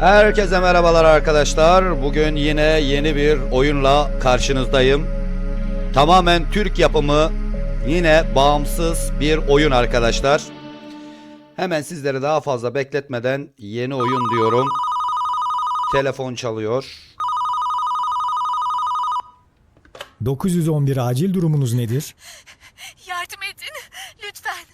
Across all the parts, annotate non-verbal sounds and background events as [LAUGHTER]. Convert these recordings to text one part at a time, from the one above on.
Herkese merhabalar arkadaşlar. Bugün yine yeni bir oyunla karşınızdayım. Tamamen Türk yapımı, yine bağımsız bir oyun arkadaşlar. Hemen sizleri daha fazla bekletmeden yeni oyun diyorum. Telefon çalıyor. 911 acil durumunuz nedir? Yardım edin. Lütfen.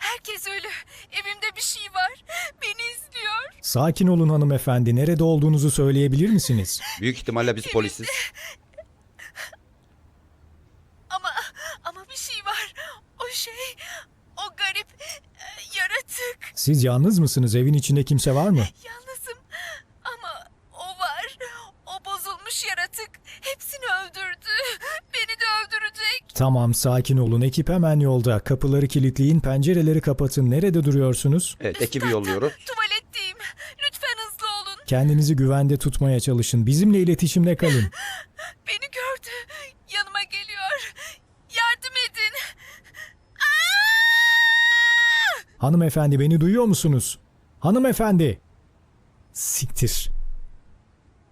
Herkes ölü. Evimde bir şey var. Beni izliyor. Sakin olun hanımefendi. Nerede olduğunuzu söyleyebilir misiniz? Büyük ihtimalle biz polisiz. Ama ama bir şey var. O şey o garip e, yaratık. Siz yalnız mısınız? Evin içinde kimse var mı? Yalnızım ama o var. O bozulmuş yaratık hepsini öldürdü. Beni de öldürecek. Tamam sakin olun. Ekip hemen yolda. Kapıları kilitleyin, pencereleri kapatın. Nerede duruyorsunuz? Evet ekibi yolluyoruz. Tuvaletteyim. Lütfen hızlı olun. Kendinizi güvende tutmaya çalışın. Bizimle iletişimde kalın. [LAUGHS] Beni gördü. Yanıma geliyor. Yardım edin. Aa! Hanımefendi beni duyuyor musunuz? Hanımefendi! Siktir.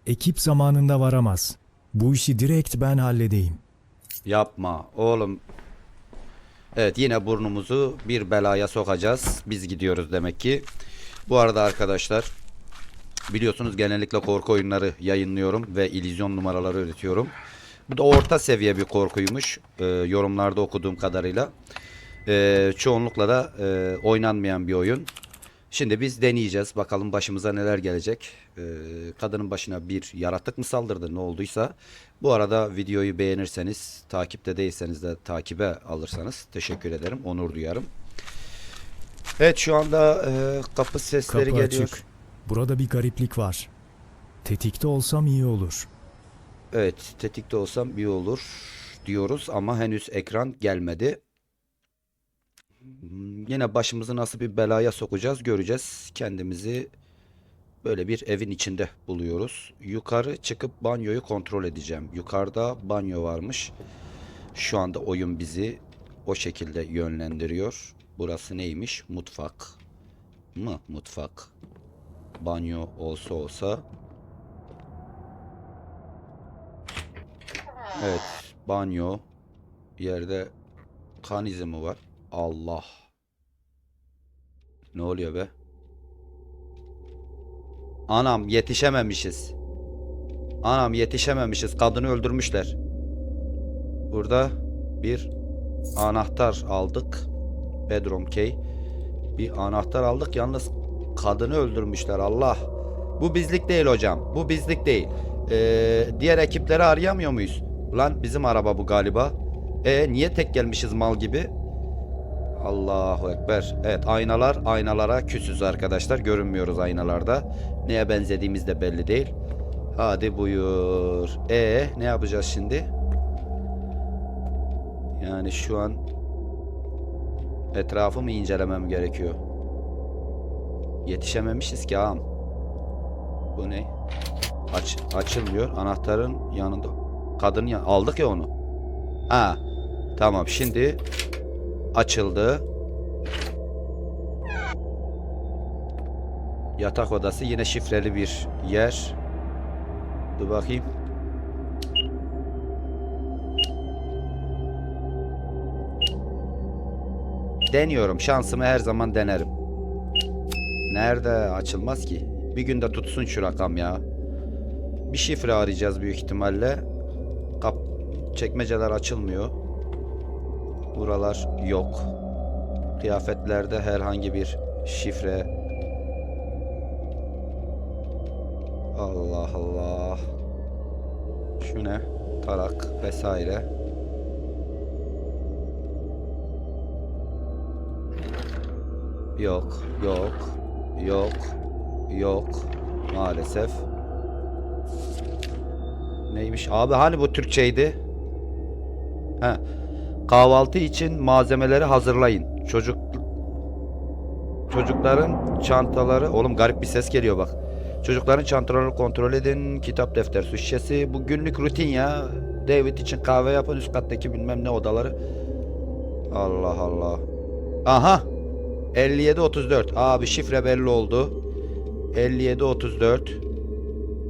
Ekip zamanında varamaz. Bu işi direkt ben halledeyim. Yapma oğlum. Evet yine burnumuzu bir belaya sokacağız. Biz gidiyoruz demek ki. Bu arada arkadaşlar biliyorsunuz genellikle korku oyunları yayınlıyorum ve illüzyon numaraları üretiyorum. Bu da orta seviye bir korkuymuş. Ee, yorumlarda okuduğum kadarıyla. Ee, çoğunlukla da e, oynanmayan bir oyun. Şimdi biz deneyeceğiz. Bakalım başımıza neler gelecek. Ee, kadının başına bir yaratık mı saldırdı ne olduysa. Bu arada videoyu beğenirseniz, takipte değilseniz de takibe alırsanız teşekkür ederim. Onur duyarım. Evet şu anda e, kapı sesleri Kapı geliyor. açık. Burada bir gariplik var. Tetikte olsam iyi olur. Evet tetikte olsam iyi olur diyoruz ama henüz ekran gelmedi. Hmm, Yine başımızı nasıl bir belaya sokacağız göreceğiz. Kendimizi böyle bir evin içinde buluyoruz. Yukarı çıkıp banyoyu kontrol edeceğim. Yukarıda banyo varmış. Şu anda oyun bizi o şekilde yönlendiriyor. Burası neymiş? Mutfak mı? Mutfak. Banyo olsa olsa Evet, banyo. Yerde kan izi mi var? Allah. Ne oluyor be? Anam yetişememişiz. Anam yetişememişiz. Kadını öldürmüşler. Burada bir anahtar aldık. Bedroom key. Bir anahtar aldık. Yalnız kadını öldürmüşler. Allah. Bu bizlik değil hocam. Bu bizlik değil. Ee, diğer ekipleri arayamıyor muyuz? Lan bizim araba bu galiba. E niye tek gelmişiz mal gibi? Allahu Ekber. Evet aynalar aynalara küsüz arkadaşlar. Görünmüyoruz aynalarda. Neye benzediğimiz de belli değil. Hadi buyur. E ne yapacağız şimdi? Yani şu an etrafı mı incelemem gerekiyor? Yetişememişiz ki ağam. Bu ne? Aç, açılmıyor. Anahtarın yanında. Kadının yan aldık ya onu. Ha. Tamam şimdi açıldı. Yatak odası yine şifreli bir yer. Dur bakayım. Deniyorum. Şansımı her zaman denerim. Nerede? Açılmaz ki. Bir günde tutsun şu rakam ya. Bir şifre arayacağız büyük ihtimalle. Kap çekmeceler açılmıyor. Buralar yok. Kıyafetlerde herhangi bir şifre. Allah Allah. Şu ne? Tarak vesaire. Yok, yok, yok, yok. Maalesef. Neymiş? Abi hani bu Türkçeydi? He. Kahvaltı için malzemeleri hazırlayın. Çocuk Çocukların çantaları oğlum garip bir ses geliyor bak. Çocukların çantalarını kontrol edin. Kitap defter su şişesi. Bu günlük rutin ya. David için kahve yapın üst kattaki bilmem ne odaları. Allah Allah. Aha. 57 34. Abi şifre belli oldu. 57 34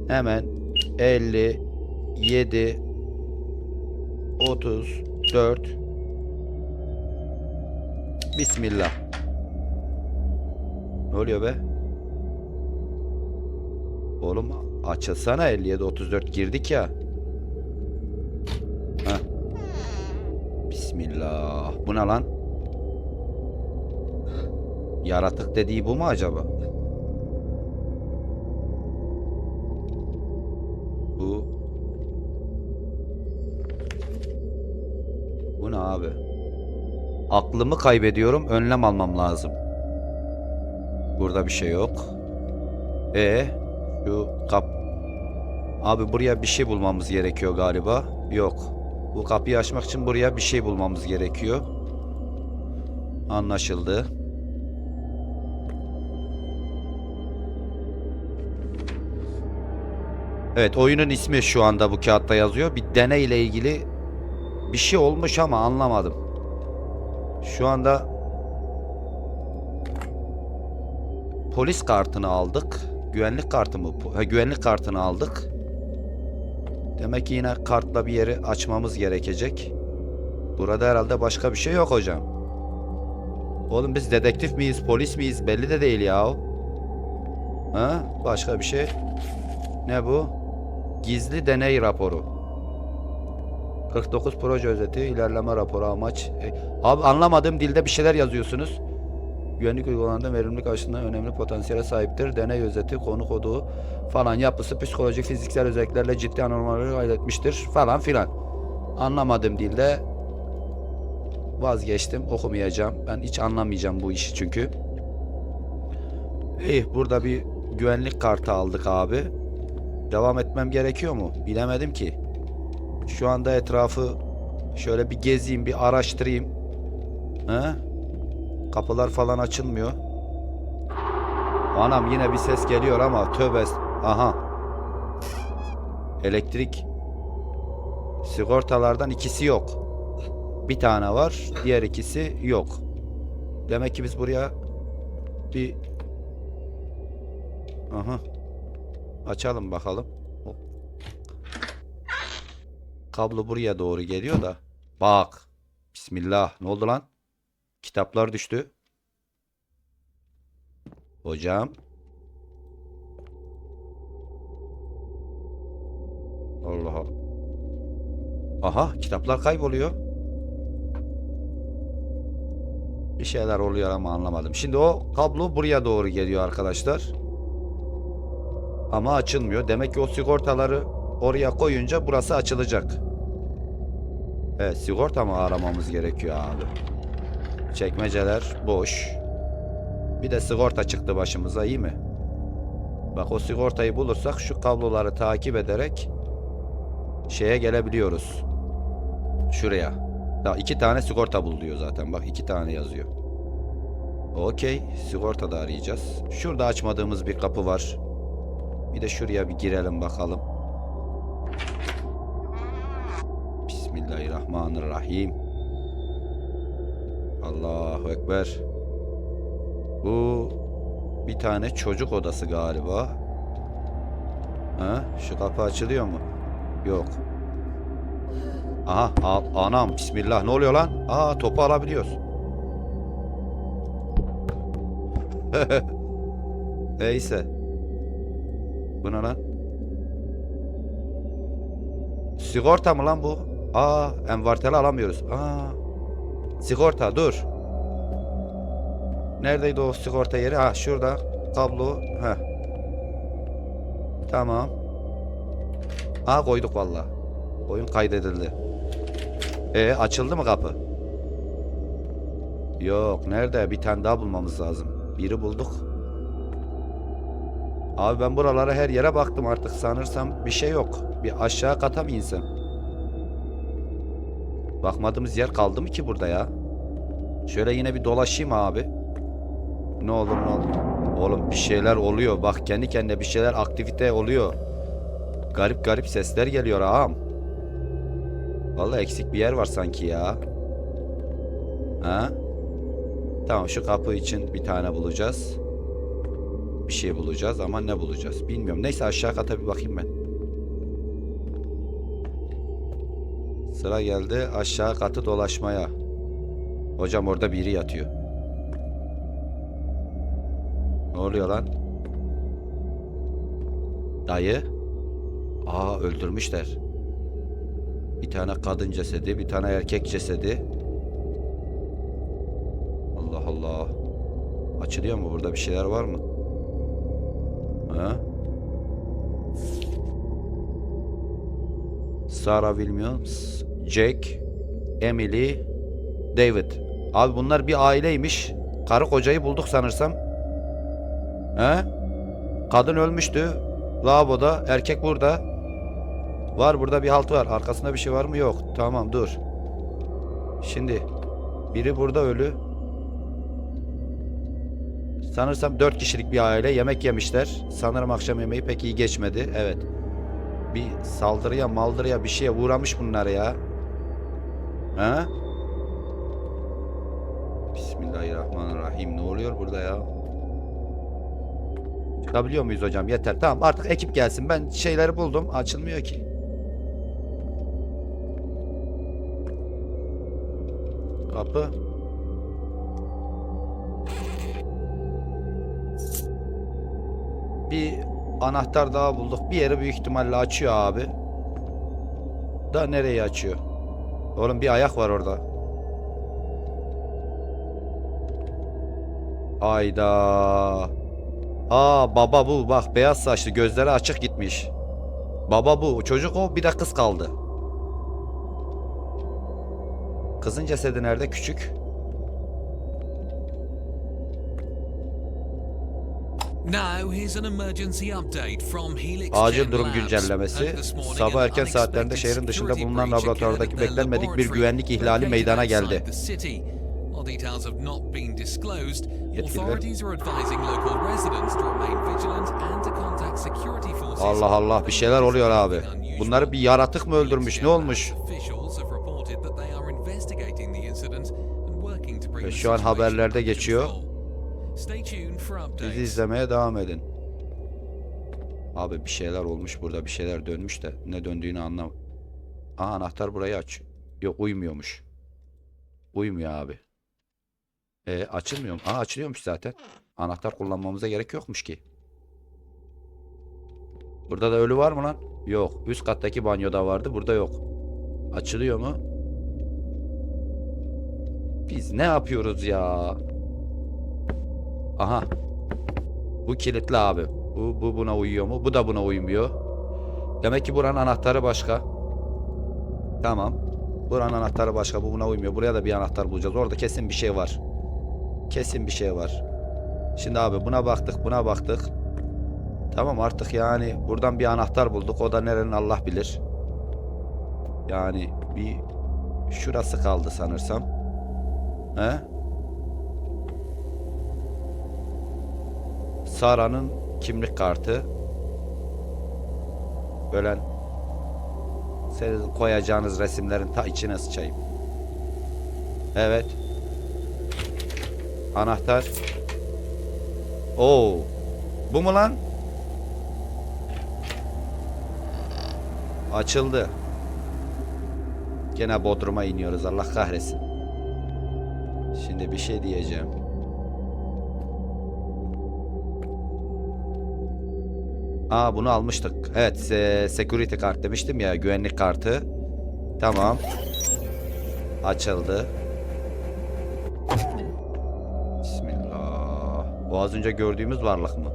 hemen 57 34 Bismillah. Ne oluyor be? Oğlum açılsana 57 34 girdik ya. Heh. Bismillah. Bu ne lan? Yaratık dediği bu mu acaba? Aklımı kaybediyorum. Önlem almam lazım. Burada bir şey yok. E şu kap Abi buraya bir şey bulmamız gerekiyor galiba. Yok. Bu kapıyı açmak için buraya bir şey bulmamız gerekiyor. Anlaşıldı. Evet oyunun ismi şu anda bu kağıtta yazıyor. Bir deney ile ilgili bir şey olmuş ama anlamadım. Şu anda polis kartını aldık. Güvenlik kartı? Ha, güvenlik kartını aldık. Demek ki yine kartla bir yeri açmamız gerekecek. Burada herhalde başka bir şey yok hocam. Oğlum biz dedektif miyiz, polis miyiz belli de değil ya. Ha? Başka bir şey. Ne bu? Gizli deney raporu. 49 proje özeti, ilerleme raporu amaç. E, abi anlamadığım dilde bir şeyler yazıyorsunuz. Güvenlik uygulamanında verimlilik açısından önemli potansiyele sahiptir. Deney özeti, konu kodu falan yapısı psikolojik, fiziksel özelliklerle ciddi anormalleri kaydetmiştir falan filan. Anlamadığım dilde vazgeçtim. Okumayacağım. Ben hiç anlamayacağım bu işi çünkü. İyi burada bir güvenlik kartı aldık abi. Devam etmem gerekiyor mu? Bilemedim ki. Şu anda etrafı şöyle bir gezeyim, bir araştırayım. He? Kapılar falan açılmıyor. Anam yine bir ses geliyor ama tövbe. Aha. Elektrik sigortalardan ikisi yok. Bir tane var, diğer ikisi yok. Demek ki biz buraya bir Aha. Açalım bakalım. Kablo buraya doğru geliyor da. Bak. Bismillah. Ne oldu lan? Kitaplar düştü. Hocam. Allah Allah. Aha kitaplar kayboluyor. Bir şeyler oluyor ama anlamadım. Şimdi o kablo buraya doğru geliyor arkadaşlar. Ama açılmıyor. Demek ki o sigortaları oraya koyunca burası açılacak. Evet sigorta mı aramamız gerekiyor abi? Çekmeceler boş. Bir de sigorta çıktı başımıza iyi mi? Bak o sigortayı bulursak şu kabloları takip ederek şeye gelebiliyoruz. Şuraya. Daha iki tane sigorta bul diyor zaten. Bak iki tane yazıyor. Okey. Sigorta da arayacağız. Şurada açmadığımız bir kapı var. Bir de şuraya bir girelim bakalım. Bismillahirrahmanirrahim. Allahu Ekber. Bu bir tane çocuk odası galiba. Ha? Şu kapı açılıyor mu? Yok. Aha, al, anam bismillah ne oluyor lan? Aa topu alabiliyoruz. [LAUGHS] Neyse. Bu ne lan? Sigorta mı lan bu? Aa, envarteli alamıyoruz. Aa. Sigorta dur. Neredeydi o sigorta yeri? Ha şurada. Kablo. Ha. Tamam. Ha koyduk valla. Oyun kaydedildi. E açıldı mı kapı? Yok nerede? Bir tane daha bulmamız lazım. Biri bulduk. Abi ben buralara her yere baktım artık sanırsam bir şey yok. Bir aşağı kata mı insem? Bakmadığımız yer kaldı mı ki burada ya? Şöyle yine bir dolaşayım abi. Ne olur ne olur. Oğlum bir şeyler oluyor. Bak kendi kendine bir şeyler aktivite oluyor. Garip garip sesler geliyor ağam. Vallahi eksik bir yer var sanki ya. Ha? Tamam şu kapı için bir tane bulacağız. bir şey bulacağız ama ne bulacağız bilmiyorum. Neyse aşağı kata bir bakayım ben. Sıra geldi aşağı katı dolaşmaya. Hocam orada biri yatıyor. Ne oluyor lan? Dayı. Aa öldürmüşler. Bir tane kadın cesedi, bir tane erkek cesedi. Allah Allah. Açılıyor mu? Burada bir şeyler var mı? Ha? Sarah Williams, Jack, Emily, David. Abi bunlar bir aileymiş. Karı kocayı bulduk sanırsam. He? Kadın ölmüştü. Lavaboda. Erkek burada. Var burada bir halt var. Arkasında bir şey var mı? Yok. Tamam dur. Şimdi biri burada ölü. Sanırsam dört kişilik bir aile yemek yemişler. Sanırım akşam yemeği pek iyi geçmedi. Evet. Bir saldırıya maldırıya bir şeye uğramış bunlar ya. Ha? Bismillahirrahmanirrahim. Ne oluyor burada ya? Çıkabiliyor muyuz hocam? Yeter. Tamam artık ekip gelsin. Ben şeyleri buldum. Açılmıyor ki. Kapı. Bir anahtar daha bulduk. Bir yeri büyük ihtimalle açıyor abi. Da nereye açıyor? Oğlum bir ayak var orada. Ayda. Aa baba bu bak beyaz saçlı gözleri açık gitmiş. Baba bu çocuk o bir de kız kaldı. Kızın cesedi nerede küçük? Acil durum güncellemesi. Sabah erken unexpected şehrin dışında bulunan laboratuvardaki beklenmedik bir güvenlik ihlali meydana geldi. Yetkililer- authorities are advising local residents to remain vigilant and to contact security forces. Allah Allah bir şeyler oluyor abi. Bunları bir yaratık mı öldürmüş ne olmuş? Ve şu an haberlerde geçiyor. Bizi izlemeye devam edin. Abi bir şeyler olmuş burada bir şeyler dönmüş de ne döndüğünü anlam. Aa anahtar burayı aç. Yok uymuyormuş. Uymuyor abi. E açılmıyor mu? Aa açılıyormuş zaten. Anahtar kullanmamıza gerek yokmuş ki. Burada da ölü var mı lan? Yok. Üst kattaki banyoda vardı. Burada yok. Açılıyor mu? Biz ne yapıyoruz ya? Aha. Bu kilitli abi. Bu, bu buna uyuyor mu? Bu da buna uymuyor. Demek ki buranın anahtarı başka. Tamam. Buranın anahtarı başka. Bu buna uymuyor. Buraya da bir anahtar bulacağız. Orada kesin bir şey var. Kesin bir şey var. Şimdi abi buna baktık, buna baktık. Tamam artık yani buradan bir anahtar bulduk. O da nerenin Allah bilir. Yani bir şurası kaldı sanırsam. He? Sara'nın kimlik kartı. Böyle sizin koyacağınız resimlerin ta içine sıçayım. Evet. Anahtar. Oo. Bu mu lan? Açıldı. Gene Bodrum'a iniyoruz Allah kahretsin. Şimdi bir şey diyeceğim. Aa bunu almıştık. Evet, se- security kart demiştim ya, güvenlik kartı. Tamam. Açıldı. Bismillah. O az önce gördüğümüz varlık mı?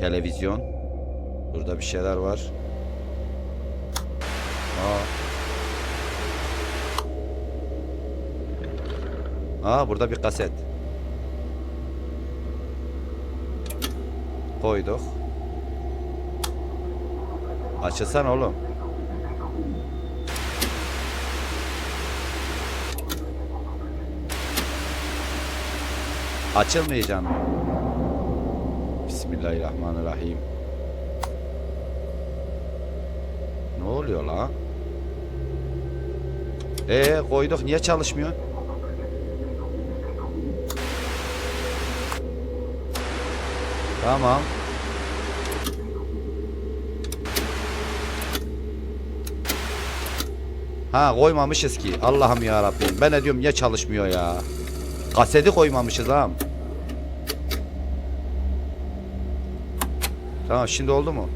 Televizyon. Burada bir şeyler var. Aa. Aa burada bir kaset. Koyduk. Açılsan oğlum. Açılmayacağım. Bismillahirrahmanirrahim. Ne oluyor la? Ee koyduk niye çalışmıyor? Tamam. Ha koymamışız ki. Allah'ım ya Rabbim. Ben ne diyorum ya çalışmıyor ya. Kaseti koymamışız ha. Tamam şimdi oldu mu?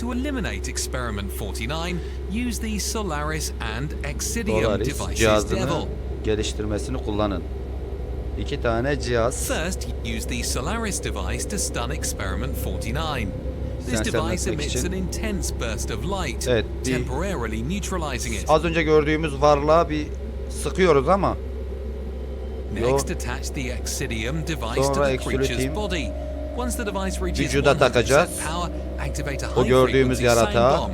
To eliminate experiment 49, use the Solaris and Exidium Solaris devices cihazını Devil. geliştirmesini kullanın. İki tane cihaz. First, use the Solaris device to stun experiment 49. This device emits için- an intense burst of light, Evet, bir- temporarily neutralizing it. Az önce gördüğümüz varlığa bir sıkıyoruz ama Next, attach the Exidium device to Sonra the creature's body. Once the device reaches vücuda 100% takacağız. power, activate a high gördüğümüz frequency bomb.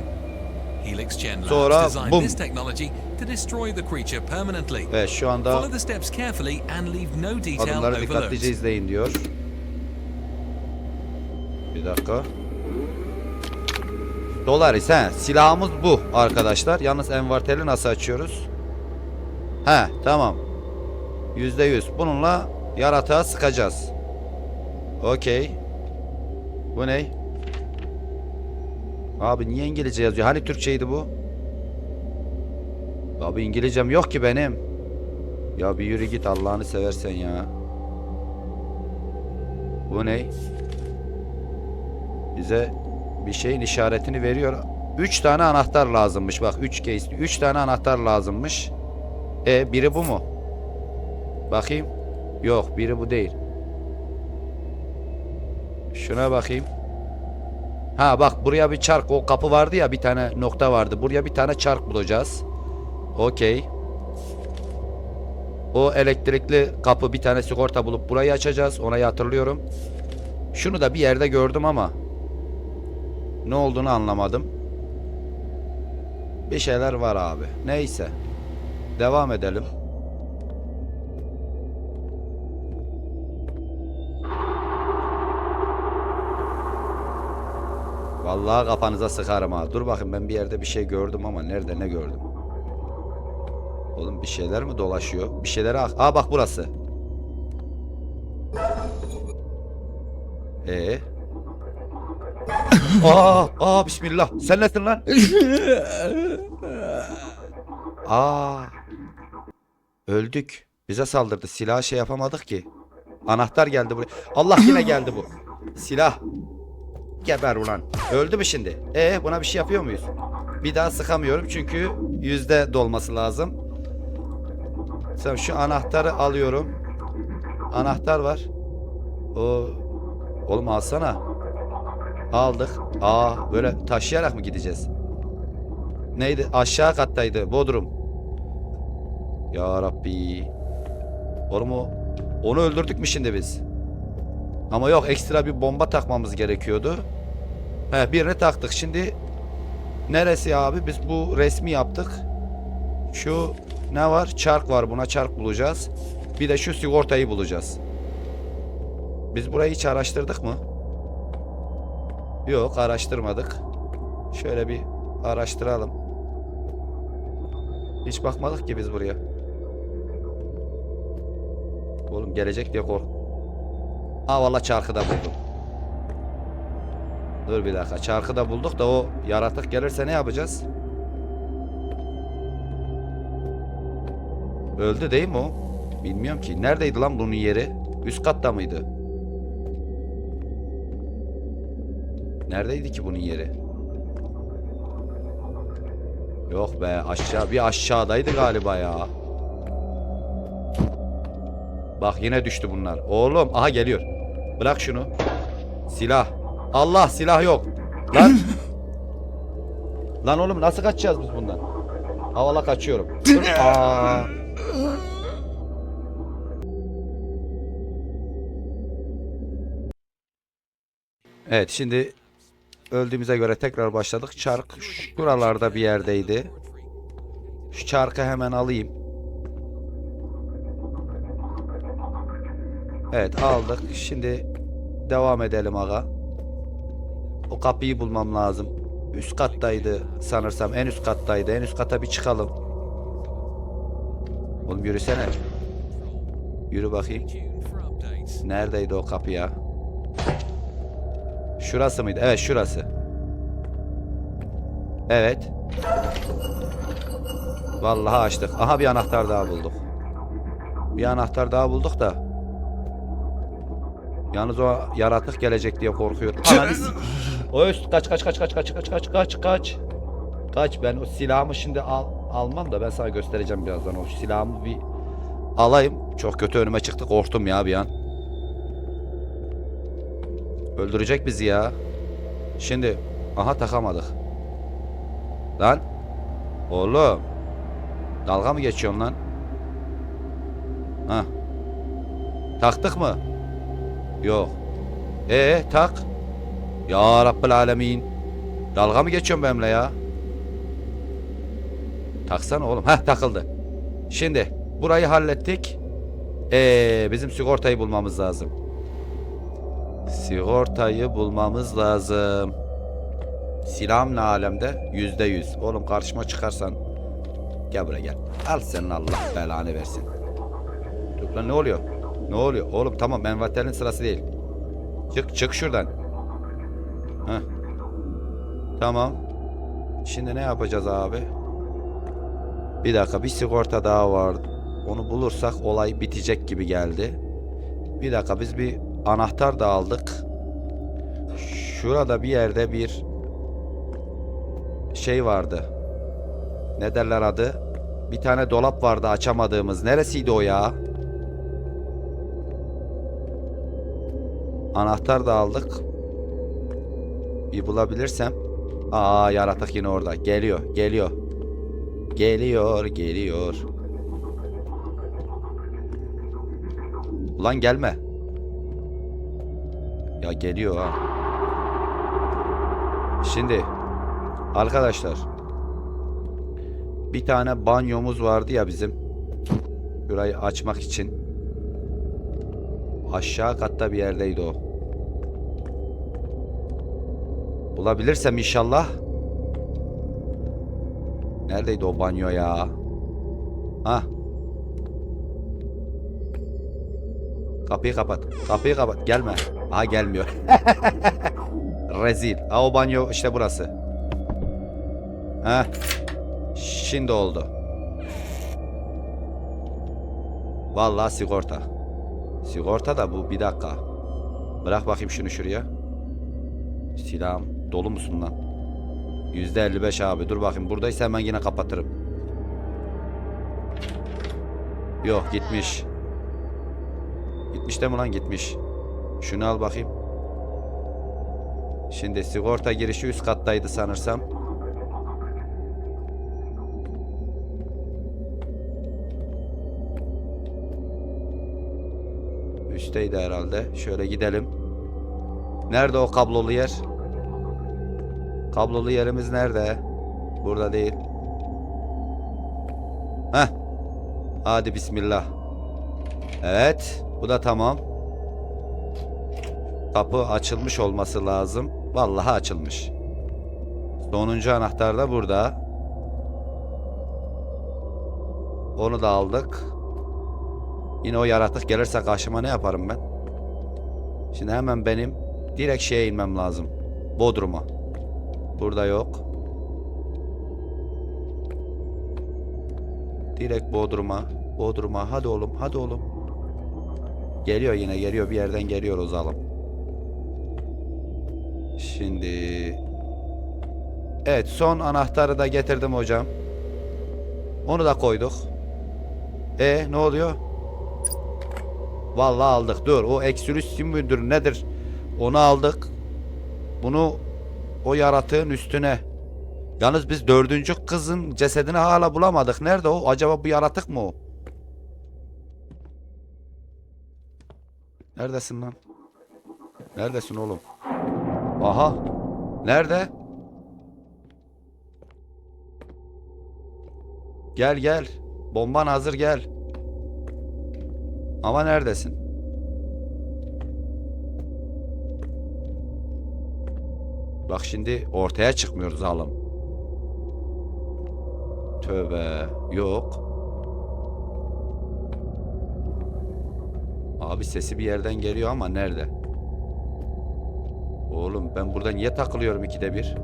Helix Gen Labs Sonra designed bum. this technology to destroy the creature permanently. evet şu anda Follow the steps carefully and leave no detail adımları overlooked. dikkatlice izleyin diyor. Bir dakika. Dolaris he. Silahımız bu arkadaşlar. Yalnız envarteri nasıl açıyoruz? He tamam. Yüzde yüz. Bununla yaratığa sıkacağız. Okey. Bu ne? Abi niye İngilizce yazıyor? Hani Türkçeydi bu? Abi İngilizcem yok ki benim. Ya bir yürü git Allah'ını seversen ya. Bu ne? Bize bir şeyin işaretini veriyor. Üç tane anahtar lazımmış. Bak üç case. Üç tane anahtar lazımmış. E biri bu mu? Bakayım. Yok biri bu değil. Şuna bakayım. Ha bak buraya bir çark o kapı vardı ya bir tane nokta vardı. Buraya bir tane çark bulacağız. Okey. O elektrikli kapı bir tane sigorta bulup burayı açacağız. Onayı hatırlıyorum. Şunu da bir yerde gördüm ama ne olduğunu anlamadım. Bir şeyler var abi. Neyse. Devam edelim. Vallahi kafanıza sıkarım ha. Dur bakın ben bir yerde bir şey gördüm ama nerede ne gördüm? Oğlum bir şeyler mi dolaşıyor? Bir şeyler ak. Aa bak burası. Ee? Aa, aa bismillah. Sen nesin lan? aa. Öldük. Bize saldırdı. Silah şey yapamadık ki. Anahtar geldi buraya. Allah yine geldi bu. Silah. Geber ulan. Öldü mü şimdi? E buna bir şey yapıyor muyuz? Bir daha sıkamıyorum çünkü yüzde dolması lazım. Sen şu anahtarı alıyorum. Anahtar var. O oğlum alsana. Aldık. Aa böyle taşıyarak mı gideceğiz? Neydi? Aşağı kattaydı. Bodrum. Ya Rabbi. Oğlum o onu öldürdük mü şimdi biz? Ama yok ekstra bir bomba takmamız gerekiyordu. He birini taktık. Şimdi neresi abi? Biz bu resmi yaptık. Şu ne var? Çark var. Buna çark bulacağız. Bir de şu sigortayı bulacağız. Biz burayı hiç araştırdık mı? Yok araştırmadık. Şöyle bir araştıralım. Hiç bakmadık ki biz buraya. Oğlum gelecek diye kork. Ha valla çarkı da buldum. Dur bir dakika. Çarkı da bulduk da o yaratık gelirse ne yapacağız? Öldü değil mi o? Bilmiyorum ki. Neredeydi lan bunun yeri? Üst katta mıydı? Neredeydi ki bunun yeri? Yok be aşağı bir aşağıdaydı galiba ya. Bak yine düştü bunlar. Oğlum aha geliyor. Bırak şunu. Silah. Allah silah yok. Lan. Lan oğlum nasıl kaçacağız biz bundan? Havala kaçıyorum. Dur. Aa. Evet şimdi öldüğümüze göre tekrar başladık. Çark şuralarda bir yerdeydi. Şu çarkı hemen alayım. Evet aldık. Şimdi devam edelim aga. O kapıyı bulmam lazım. Üst kattaydı sanırsam. En üst kattaydı. En üst kata bir çıkalım. Oğlum yürüsene. Yürü bakayım. Neredeydi o kapı ya? Şurası mıydı? Evet şurası. Evet. Vallahi açtık. Aha bir anahtar daha bulduk. Bir anahtar daha bulduk da. Yalnız o yaratık gelecek diye korkuyorum. O üst kaç kaç kaç kaç kaç kaç kaç kaç kaç. Kaç ben o silahımı şimdi al, almam da ben sana göstereceğim birazdan o silahımı bir alayım. Çok kötü önüme çıktı korktum ya bir an. Öldürecek bizi ya. Şimdi aha takamadık. Lan oğlum dalga mı geçiyorsun lan? Ha. Taktık mı? Yok. Ee tak. Ya Rabbel Alemin. Dalga mı geçiyorsun benimle ya? Taksana oğlum. Heh takıldı. Şimdi burayı hallettik. Ee bizim sigortayı bulmamız lazım. Sigortayı bulmamız lazım. Silahım ne alemde? Yüzde yüz. Oğlum karşıma çıkarsan. Gel buraya gel. Al senin Allah belanı versin. Dur lan ne oluyor? Ne oluyor? Oğlum tamam menvaterin sırası değil. Çık çık şuradan. Heh. Tamam. Şimdi ne yapacağız abi? Bir dakika bir sigorta daha var. Onu bulursak olay bitecek gibi geldi. Bir dakika biz bir anahtar da aldık. Şurada bir yerde bir şey vardı. Ne derler adı? Bir tane dolap vardı açamadığımız. Neresiydi o ya? Anahtar da aldık. Bir bulabilirsem. Aa yaratık yine orada. Geliyor, geliyor. Geliyor, geliyor. Ulan gelme. Ya geliyor ha. Şimdi arkadaşlar bir tane banyomuz vardı ya bizim. Burayı açmak için. Aşağı katta bir yerdeydi o. Bulabilirsem inşallah. Neredeydi o banyo ya? Ha? Kapıyı kapat. Kapıyı kapat. Gelme. Aha gelmiyor. [LAUGHS] Rezil. Ha o banyo işte burası. Ha. Şimdi oldu. Vallahi sigorta. Sigorta da bu bir dakika. Bırak bakayım şunu şuraya. Silahım dolu musun lan? Yüzde 55 abi. Dur bakayım. Buradaysa hemen yine kapatırım. Yok gitmiş. Gitmiş de mi lan gitmiş. Şunu al bakayım. Şimdi sigorta girişi üst kattaydı sanırsam. Üstteydi herhalde. Şöyle gidelim. Nerede o kablolu yer? Kablolu yerimiz nerede? Burada değil. Heh. Hadi bismillah. Evet. Bu da tamam. Kapı açılmış olması lazım. Vallahi açılmış. Sonuncu anahtar da burada. Onu da aldık. Yine o yaratık gelirse karşıma ne yaparım ben? Şimdi hemen benim direkt şeye inmem lazım. Bodrum'a. Burada yok. Direkt Bodrum'a. Bodrum'a. Hadi oğlum. Hadi oğlum. Geliyor yine geliyor. Bir yerden geliyor o zalim. Şimdi... Evet son anahtarı da getirdim hocam. Onu da koyduk. E ne oluyor? Vallahi aldık. Dur o eksülüsün müdür nedir? Onu aldık. Bunu o yaratığın üstüne. Yalnız biz dördüncü kızın cesedini hala bulamadık. Nerede o? Acaba bu yaratık mı o? Neredesin lan? Neredesin oğlum? Aha. Nerede? Gel gel. Bomban hazır gel. Ama neredesin? Bak şimdi ortaya çıkmıyoruz zalim. Tövbe. Yok. Abi sesi bir yerden geliyor ama nerede? Oğlum ben burada niye takılıyorum ikide bir?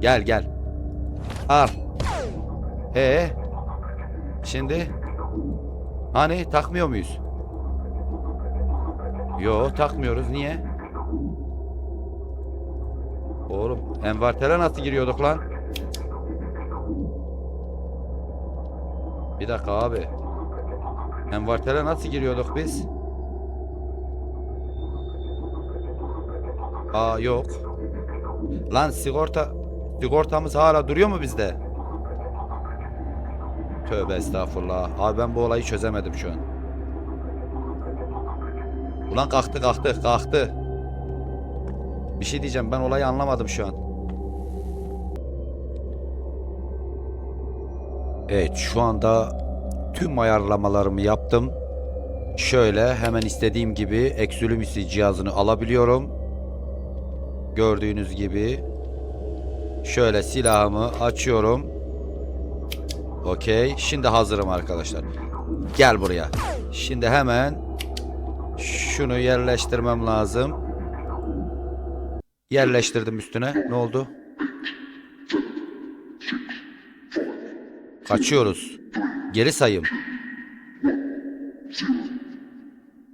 Gel gel. Al. Ee? Şimdi? Hani takmıyor muyuz? Yo takmıyoruz. Niye? Oğlum envartere nasıl giriyorduk lan? Bir dakika abi. Envartere nasıl giriyorduk biz? Aa yok. Lan sigorta sigortamız hala duruyor mu bizde? Tövbe estağfurullah. Abi ben bu olayı çözemedim şu an. Ulan kalktı kalktı kalktı. Bir şey diyeceğim ben olayı anlamadım şu an. Evet şu anda tüm ayarlamalarımı yaptım. Şöyle hemen istediğim gibi Exulumisi cihazını alabiliyorum. Gördüğünüz gibi. Şöyle silahımı açıyorum. Okey. Şimdi hazırım arkadaşlar. Gel buraya. Şimdi hemen şunu yerleştirmem lazım. Yerleştirdim üstüne. Ne oldu? Kaçıyoruz. Geri sayım.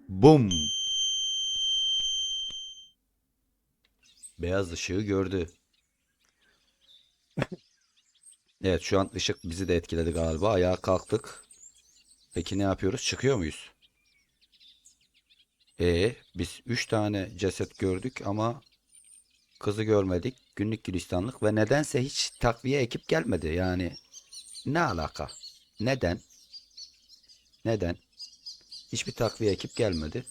Bum. Beyaz ışığı gördü. Evet şu an ışık bizi de etkiledi galiba. Ayağa kalktık. Peki ne yapıyoruz? Çıkıyor muyuz? E biz 3 tane ceset gördük ama kızı görmedik. Günlük gülistanlık ve nedense hiç takviye ekip gelmedi. Yani ne alaka? Neden? Neden? Hiçbir takviye ekip gelmedi.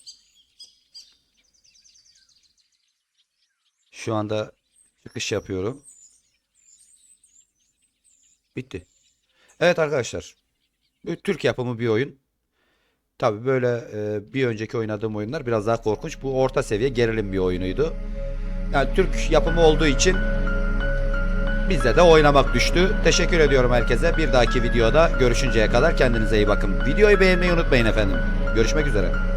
Şu anda çıkış yapıyorum. Bitti. Evet arkadaşlar. Türk yapımı bir oyun. Tabi böyle e, bir önceki oynadığım oyunlar biraz daha korkunç. Bu orta seviye gerilim bir oyunuydu. Yani Türk yapımı olduğu için bizde de oynamak düştü. Teşekkür ediyorum herkese. Bir dahaki videoda görüşünceye kadar kendinize iyi bakın. Videoyu beğenmeyi unutmayın efendim. Görüşmek üzere.